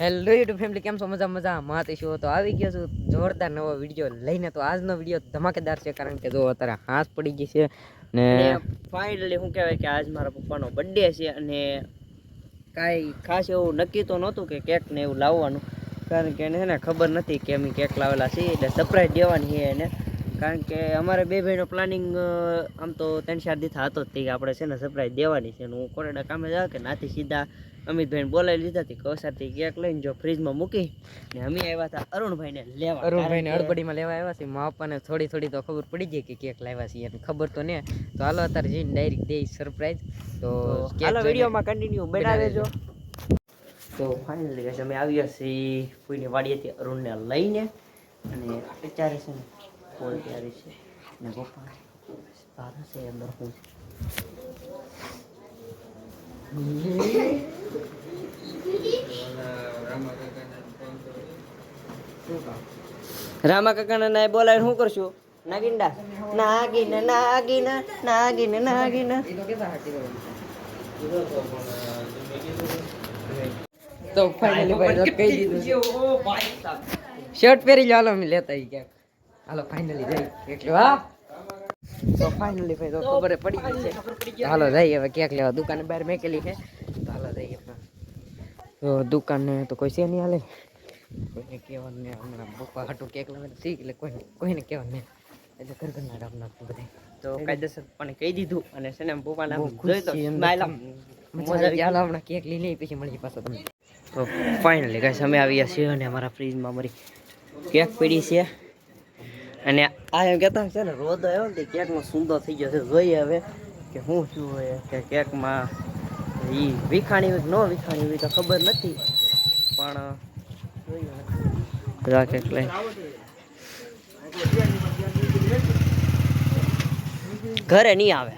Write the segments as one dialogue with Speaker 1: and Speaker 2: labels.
Speaker 1: Hello YouTube family કેમ છો? મજા મજા માતે છો તો આવી ગયો છું. જોરદાર નવો વીડિયો લઈને. તો આજનો વીડિયો ધમાકેદાર છે, કારણ કે જો અત્યારે હાથ પડી ગઈ છે ને
Speaker 2: ફાઇનલી શું કહેવાય કે આજ મારા પપ્પાનો બર્થડે છે અને કાંઈ ખાસ એવું નક્કી તો નહોતું કે કેક ને એવું લાવવાનું. કારણ કે એને છે ને ખબર નથી કે અમે કેક લાવેલા છીએ, એટલે સરપ્રાઈઝ દેવાની છે એને. કારણ કે અમારે બે ભાઈનો પ્લાનિંગ આમ તો ત્રણ ચાર દિવસ હતો જ તે આપણે છે ને સરપ્રાઈઝ દેવાની છે. હું કોરેડા કામે જાવ કે નાથી સીધા અમિતભાઈને બોલાવી લીધા હતી કૌસારથી કેક લઈને જો ફ્રીજમાં મૂકી ને અમે આવ્યા હતા અરુણભાઈને લેવા.
Speaker 1: અરુણભાઈ ને
Speaker 2: કારણ
Speaker 1: અડબડીમાં લેવા આવ્યા છે મા પપ્પાને થોડી થોડી તો ખબર પડી ગઈ કે કેક લાવ્યા છે એમ. ખબર તો ને. તો હાલો અત્યારે જઈને ડાયરેક્ટ દે સરપ્રાઈઝ તો
Speaker 2: હાલો વિડીયોમાં કન્ટિન્યુ
Speaker 1: બનાવી દેજો.
Speaker 2: તો ફાઇનલી ગાઈસ અમે આવ્યા છીએ કોઈની વાડીએથી અરુણને લઈને. અને અત્યારે છે ને ફોન ત્યારે છે. ને પપ્પા તારા છે અંદર હું રામા કાકાને ના બોલાવીને શું કરશું? નાગીંડા નાગીન નાગીન નાગીન નાગીન.
Speaker 1: તો ફાઇનલી ભાઈ કહી દીધું. શર્ટ પહેરી લો હાલો લેતા આવીએ ક્યાંક. હાલો ફાઇનલી જઈ એટલે વાહ તો ફાઇનલી ભાઈ તો ખબર પડી ગઈ છે. હાલો જઈએ હવે ક્યાંક લેવા દુકાને બહાર મેકેલી છે. તો હાલો જઈએ તો દુકાને તો કોઈ છે નહીં હાલે. કોઈને કહેવાનું નહીં હમણાં બપા હાટું કેક લાવે શીખ એટલે કોઈને કોઈને કહેવાનું નહીં. એટલે ઘર ઘરના રામ નાખતું બધે.
Speaker 2: તો કાયદેસર પણ કહી દીધું અને છે ને
Speaker 1: બપા નામ
Speaker 2: જોઈ તો.
Speaker 1: હાલો હમણાં કેક લઈ લઈ પછી મળી પાછો તમને.
Speaker 2: તો ફાઇનલી કાંઈ અમે આવ્યા છીએ અને અમારા ફ્રીજમાં અમારી કેક પડી છે. અને આ એમ કહેતા છે ને રોદ આવ્યો ને તે કેકમાં સુંદર થઈ ગયો છે. જોઈએ હવે કે શું શું હોય કે કેકમાં એ વિખાણી હોય ન વિખાણી હોય તો ખબર નથી. પણ જોઈએ કેક લઈ ઘરે નહીં આવે.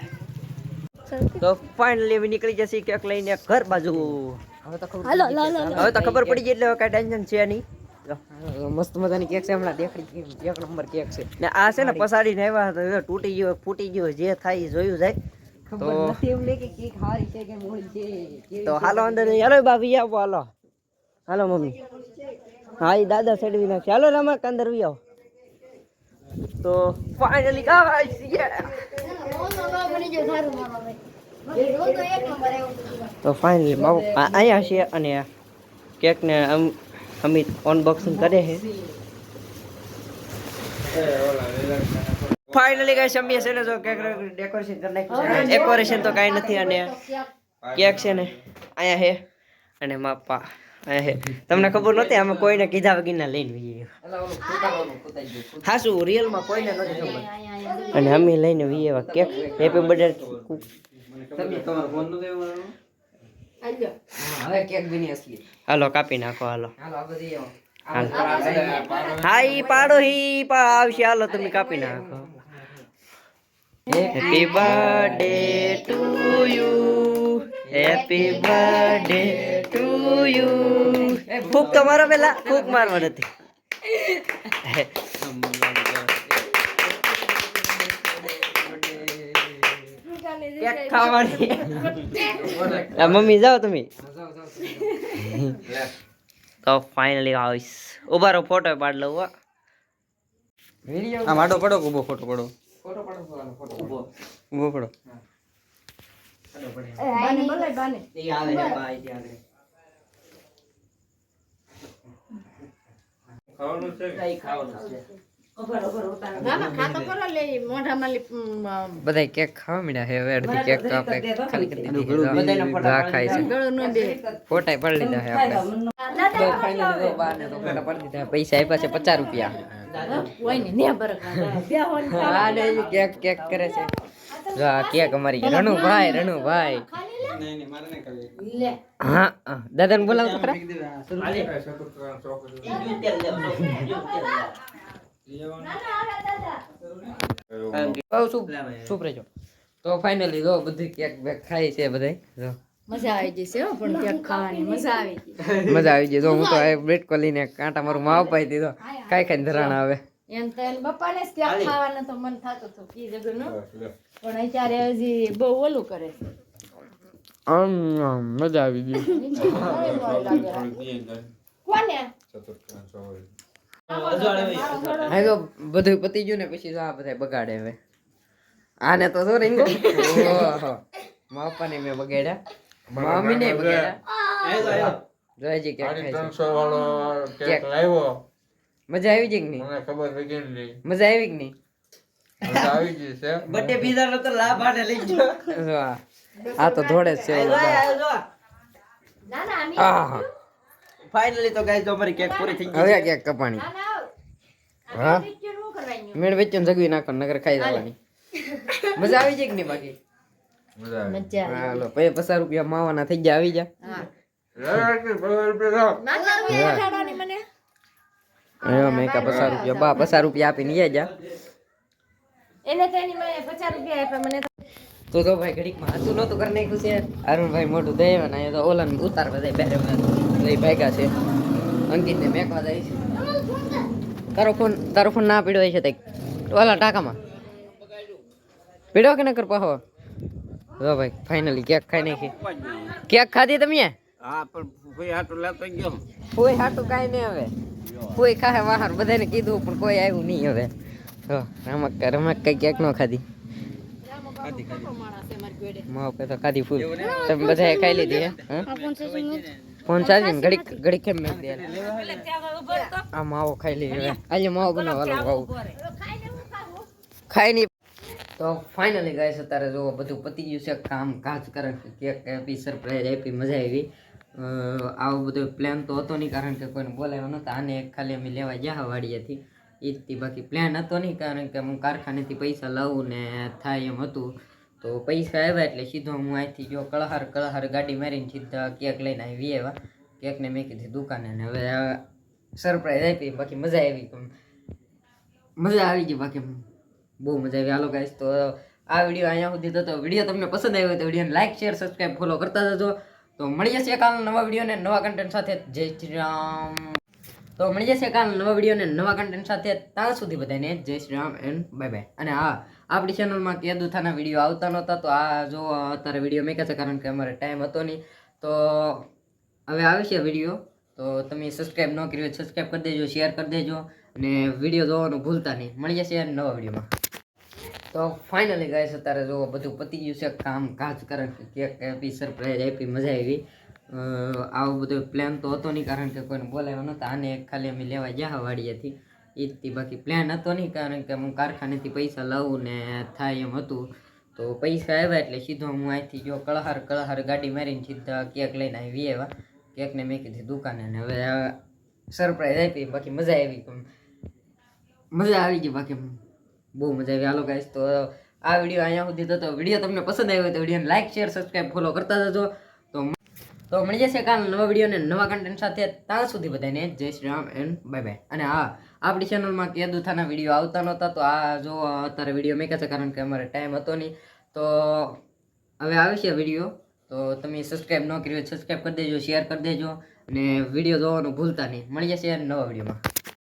Speaker 2: તો ફાઇનલી અમે નીકળી જશે કેક લઈને ઘર બાજુ.
Speaker 1: હવે તો ખબર પડી ગઈ
Speaker 2: એટલે કાંઈ ટેન્શન છે નહીં.
Speaker 1: મસ્ત મજાની કેક છે હમણાં દેખડી એક નંબર કેક છે.
Speaker 2: ને આ છે ને પસાડીને આવ્યા હતા તૂટી ગયો ફૂટી ગયો જે થાય જોયું જાય. તો હાલો અંદર. હાલો ભાભી આવો હાલો. હાલો મમ્મી. હા એ દાદા સેડવી નાખશે હાલો રમક અંદર આવો. તો ફાઇનલી ગાઈસ તો ફાઇનલી અહીંયા છે અને કેકને અમ અમિત અનબોક્સિંગ કરે છે. ફાઇનલી ગાઈસ અમે છે ને જો કેક ડેકોરેશન કરી નાખ્યું છે. ડેકોરેશન તો કાંઈ નથી અને કેક છે ને અહીંયા છે. અને માપા અહીંયા છે. તમને ખબર નહોતી અમે કોઈને કીધા વગરના લઈને વીએ હા શું રિયલમાં કોઈને નથી ખબર. અને અમે લઈને વીએ કેક હેપી બર્થડે
Speaker 1: હા, હવે કેક બની અસલી
Speaker 2: હાલો કાપી નાખો હાલો. હા ઈ પાડો હી પા આવશે. હાલો તમે કાપી નાખો. Happy birthday to you happy birthday to you ફૂક તો મારો પેલા. ફૂક મારવા નથી કેક ખાવાની. મમ્મી જાઓ તમે. તો ફાઇનલી આવીશ ઊભા રહો ફોટો પાડ લઉં હો.
Speaker 3: આ માડો પડો ઊભો ફોટો પડો
Speaker 1: ફોટો.
Speaker 2: ઊભો.
Speaker 3: પડો.
Speaker 2: આવે છે. કઈ ખાવાનું છે.
Speaker 1: બધાય કેક ખાવા હવે અડધી કેક આપણે ખાલી કરી દીધી છે.
Speaker 2: બધાયના ફોટા
Speaker 1: જા ખાય છે. ફોટા પડી લીધા હે આપણે. તો finally તો બાને તો ફોટા પાડી દીધા પૈસા આપ્યા છે પચાસ રૂપિયા. હા ને કેક કેક કરે છે. જો આ કેક અમારી રણુભાઈ રણુભાઈ. હા હા. દાદાને બોલાવ તો ખરા ચૂપ રહેજો તો ફાઇનલી જો બધી કેક બેક ખાય છે બધાય જો
Speaker 4: મજા આવી જશે હો પણ ક્યાંક ખાવાની મજા આવી ગઈ
Speaker 1: મજા આવી ગઈ જો હું તો આ બ્રેડ કોલીને કાંટા મારું માવ પાઈ દીધો કાંઈ કાઈ ધરાણ આવે
Speaker 4: એમ તો એને બપ્પાને જ ક્યાંક ખાવાનો તો મન થતું હતું ઈ જગરનું પણ અત્યારે હજી બહુ ઓલું કરે છે
Speaker 1: આમ આમ મજા આવી ગઈ
Speaker 4: કોને. ને
Speaker 1: હા તો બધું પતી ગયું ને પછી આ બધા બગાડે હવે. આને તો જો રીંગો ઓહો. પપ્પાને મેં બગાડ્યા. મમ્મીને બગાડ્યા. જોઈજી
Speaker 5: ત્રણસો વાળો
Speaker 1: કેક.
Speaker 5: લાવ્યો.
Speaker 1: મજા આવી જઈ કે નહીં?
Speaker 5: મને ખબર પડી
Speaker 1: મજા આવી કે નહીં?
Speaker 5: મજા આવી ગઈ છે.
Speaker 2: પીઝા તો લાભ આને લઈ
Speaker 1: જો આ તો ધોળે જ છે.
Speaker 4: ના ના.
Speaker 2: ફાઇનલી તો ગાઈસ અમારી કેક પૂરી થઈ ગઈ
Speaker 1: હવે કેક કપાણી.
Speaker 4: ના ના
Speaker 1: હા? મેળ વચ્ચે જગવી નાખો નગર ખાઈ જવાની. મજા આવી છે કે નહીં બાકી?
Speaker 5: મજા આવી.
Speaker 4: મજા આવી.
Speaker 1: હાલો પછી પચાસ રૂપિયા માવાના થઈ ગયા આવી જા. મેં કા પચાસ રૂપિયા બા પચાસ રૂપિયા આપીને જા.
Speaker 4: એને તો એની પચાસ રૂપિયા આપ્યા મને તો.
Speaker 1: તો તો ભાઈ ઘડીકમાં હાથું નહોતું કરી નાખ્યું છે. અરુણભાઈ મોટું તો ઓલા ઉતાર બધા બેરે લઈ ભાગ્યા છે. અંકિતને મેકવા જાય છે. તારો ફોન તારો ફોન ના પીડ્યો છે તે ઓલા ટાકામાં. પીડ્યો કે ન કર પાહો જો ભાઈ ફાઇનલી કેક ખાઈ નાખી. કેક ખાધી તમે?
Speaker 2: હા પણ કોઈ હાટો લેતો ગયો.
Speaker 1: કોઈ હાટું કાંઈ નહીં હવે. કોઈ ખાહે વાહર બધાને કીધું પણ કોઈ આવ્યું નહીં હવે. તો રમક રમક કઈ કેક ન ખાધી. માવ કે તો ખાધી ફૂલ. તમે બધાએ ખાઈ લીધી હે હા? ફોન ચાર્જિંગ ઘડીક ઘડીક કેમ મેં દે આ માવો ખાઈ લઈ આજે માવો બનાવવાનો ખાવું ખાઈ નહીં તો ફાઇનલી ગાઈસ અત્યારે જો બધું પતી ગયું છે, કામ કાજ કરે કેક આપી સરપ્રાઈઝ આપી, મજા આવી. આવો બધો પ્લાન તો હતો નહીં, કારણ કે કોઈને બોલાવ્યો નહોતા. આને ખાલી અમે લેવા ગયા વાડીએથી. ઈદથી બાકી પ્લાન હતો નહીં, કારણ કે હું કારખાનેથી પૈસા લાવું ને થાય એમ હતું. તો પૈસા આવ્યા એટલે સીધો હું અહીંથી જો કળહાર કળહાર ગાડી મારીને સીધા કેક લઈને આવી આવ્યા. કેકને મેં કીધી દુકાને ને હવે સરપ્રાઈઝ આપી, બાકી મજા આવી મજા આવી ગઈ બાકી બહુ મજા આવી. હાલો ગાઈશ તો આ વીડિયો અહીંયા સુધી તો વીડિયો તમને પસંદ આવ્યો તો વિડીયોને લાઈક શેર સબસ્ક્રાઈબ ફોલો કરતા જજો. તો મળી જશે કાલ નવા વીડિયો ને નવા કન્ટેન્ટ સાથે. જય શ્રી રામ. તો મળી જશે કાલ નવા વિડીયોને નવા કન્ટેન્ટ સાથે. ત્યાં સુધી બધાને જય Shri Ram and bye bye અને હા આપણી ચેનલમાં કેદુથાના વીડિયો આવતા નહોતા, તો આ જો અત્યારે વીડિયો મેં છે, કારણ કે અમારે ટાઈમ હતો નહીં. તો હવે આવે છે વીડિયો. તો તમે સબસ્ક્રાઈબ ન કર્યો સબસ્ક્રાઈબ કરી દેજો શેર કરી દેજો, અને વીડિયો જોવાનું ભૂલતા નહીં. મળી જશે નવા વિડીયોમાં. તો ફાઇનલી ગાઈસ અત્યારે જો બધું પતી ગયું છે, કામ કાજ કરે કેક આપી સરપ્રાઈઝ આપી મજા આવી. આવું બધો પ્લાન તો હતો નહીં, કારણ કે કોઈને બોલાવ્યો નહોતા. આને ખાલી અમે લેવા ગયા વાડીએથી જ બાકી પ્લાન હતો નહીં, કારણ કે હું કારખાનેથી પૈસા લાવું ને થાય એમ હતું. તો પૈસા આવ્યા એટલે સીધો હું અહીંથી જો કળહાર કળહાર ગાડી મારીને સીધા કેક લઈને આવી એવા કેકને મેં કીધી દુકાને ને હવે સરપ્રાઈઝ આપી, બાકી મજા આવી મજા આવી ગઈ બાકી બહુ મજા આવી. હાલો ગાઈશ તો આ વીડિયો અહીંયા સુધી થતો વીડિયો તમને પસંદ આવ્યો તો વિડીયોને લાઇક શેર સબસ્ક્રાઈબ ફોલો કરતા જજો. તો મળી જશે કાલ નવા વીડિયો અને નવા કન્ટેન્ટ સાથે. ત્યાં સુધી બધાને જય Shri Ram and bye bye અને હા, આપણી ચેનલમાં કેદુથાના વીડિયો આવતા નહોતા, તો આ જો અત્યારે વીડિયો મેં છે, કારણ કે અમારે ટાઈમ હતો નહીં. તો હવે આવશે વીડિયો તો તમે સબસ્ક્રાઈબ ન કર્યો સબસ્ક્રાઈબ કરી દેજો શેર કરી દેજો. અને વીડિયો જોવાનું ભૂલતા નહીં. મળી જશે નવા વિડીયોમાં